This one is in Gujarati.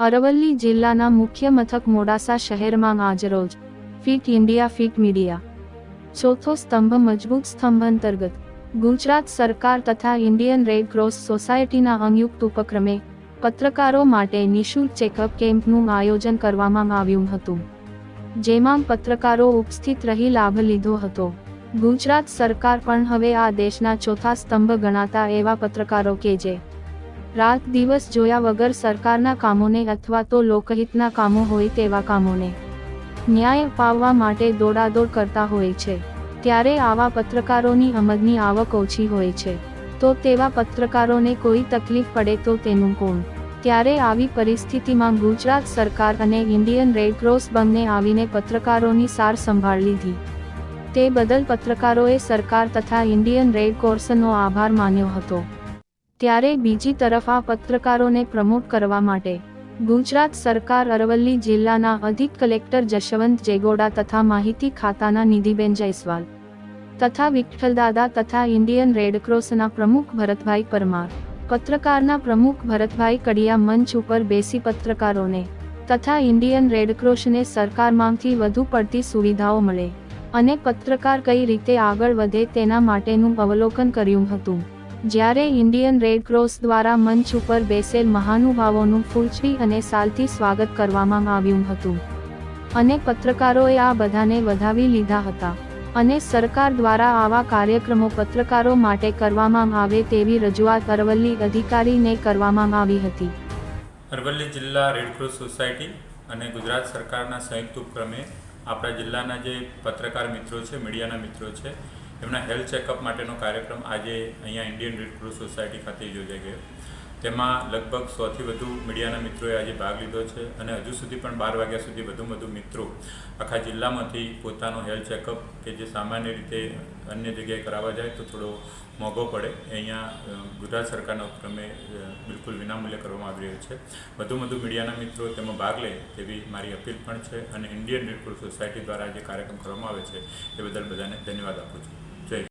અરવલ્લી જિલ્લાના મુખ્ય મથક મોડાસા શહેરમાં આજરોજ ફિટ ઇન્ડિયા ફિટ મીડિયા. ચોથો સ્તંભ મજબૂત સ્તંભ અંતર્ગત ગુજરાત સરકાર તથા ઇન્ડિયન રેડ ક્રોસ સોસાયટીના સંયુક્ત ઉપક્રમે પત્રકારો માટે નિઃશુલ્ક ચેકઅપ કેમ્પનું આયોજન કરવામાં આવ્યું હતું. જેમાં પત્રકારો ઉપસ્થિત રહી લાભ લીધો હતો. ગુજરાત સરકાર પણ હવે આ દેશના ચોથા સ્તંભ ગણાતા એવા પત્રકારો કે જે રાત દિવસ જોયા વગર સરકારના કામોને અથવા તો લોકહિતના કામો હોય તેવા કામોને ન્યાય અપાવવા માટે દોડાદોડ કરતા હોય છે. ત્યારે આવા પત્રકારોની અમદની આવક ઓછી હોય છે. તો તેવા પત્રકારોને કોઈ તકલીફ પડે તો તેનું કોણ? ત્યારે આવી પરિસ્થિતિમાં ગુજરાત સરકાર અને ઇન્ડિયન રેડ બંને આવીને પત્રકારોની સાર સંભાળ લીધી. તે બદલ પત્રકારોએ સરકાર તથા ઇન્ડિયન રેડ કોર્સનો આભાર માન્યો હતો. ત્યારે બીજી તરફ આ પત્રકારોને પ્રમોટ કરવા માટે ગુજરાત સરકાર અરવલ્લી જિલ્લાના અધિક કલેક્ટર જશવંત જેગોડા તથા માહિતી ખાતાના નિધિબેન જયસ્વાલ તથા વિઠ્ઠલદાદા તથા ઇન્ડિયન રેડક્રોસના પ્રમુખ ભરતભાઈ પરમાર, પત્રકારના પ્રમુખ ભરતભાઈ કડિયા મંચ ઉપર બેસી પત્રકારોને તથા ઇન્ડિયન રેડક્રોસને સરકારમાંથી વધુ પડતી સુવિધાઓ મળે અને પત્રકાર કઈ રીતે આગળ વધે તેના માટેનું અવલોકન કર્યું હતું. જ્યારે ઇન્ડિયન રેડ ક્રોસ દ્વારા મંચ ઉપર બેસેલ મહાનુભાવોનું ફૂલછડી અને સાલથી સ્વાગત કરવામાં આવ્યું હતું. અને પત્રકારોએ આ બધાને વધાવી લીધા હતા. અને સરકાર દ્વારા આવા કાર્યક્રમો પત્રકારો માટે કરવામાં આવે તેવી રજૂઆત અરવલ્લી અધિકારીને કરવામાં આવી હતી. અરવલ્લી જિલ્લા રેડક્રોસ સોસાયટી અને ગુજરાત સરકારના સંયુક્ત ઉપક્રમે આપણા જિલ્લાના જે પત્રકાર મિત્રો છે, મીડિયાના મિત્રો છે એમના હેલ્થ ચેકઅપ માટેનો કાર્યક્રમ આજે અહીંયા ઇન્ડિયન રેડક્રોસ સોસાયટી ખાતે યોજાઈ ગયો. તેમાં લગભગ સોથી વધુ મીડિયાના મિત્રોએ આજે ભાગ લીધો છે અને હજુ સુધી પણ બાર વાગ્યા સુધી વધુ વધુ મિત્રો આખા જિલ્લામાંથી પોતાનો હેલ્થ ચેકઅપ કે જે સામાન્ય રીતે અન્ય જગ્યાએ કરાવવા જાય તો થોડો મોંઘો પડે. અહીંયા ગુજરાત સરકારના ઉપક્રમે બિલકુલ વિનામૂલ્યે કરવામાં આવી રહ્યો છે. વધુ વધુ મીડિયાના મિત્રો તેમાં ભાગ લે તેવી મારી અપીલ પણ છે અને ઇન્ડિયન રેડક્રોસ સોસાયટી દ્વારા જે કાર્યક્રમ કરવામાં આવે છે એ બદલ બધાને ધન્યવાદ આપું છું.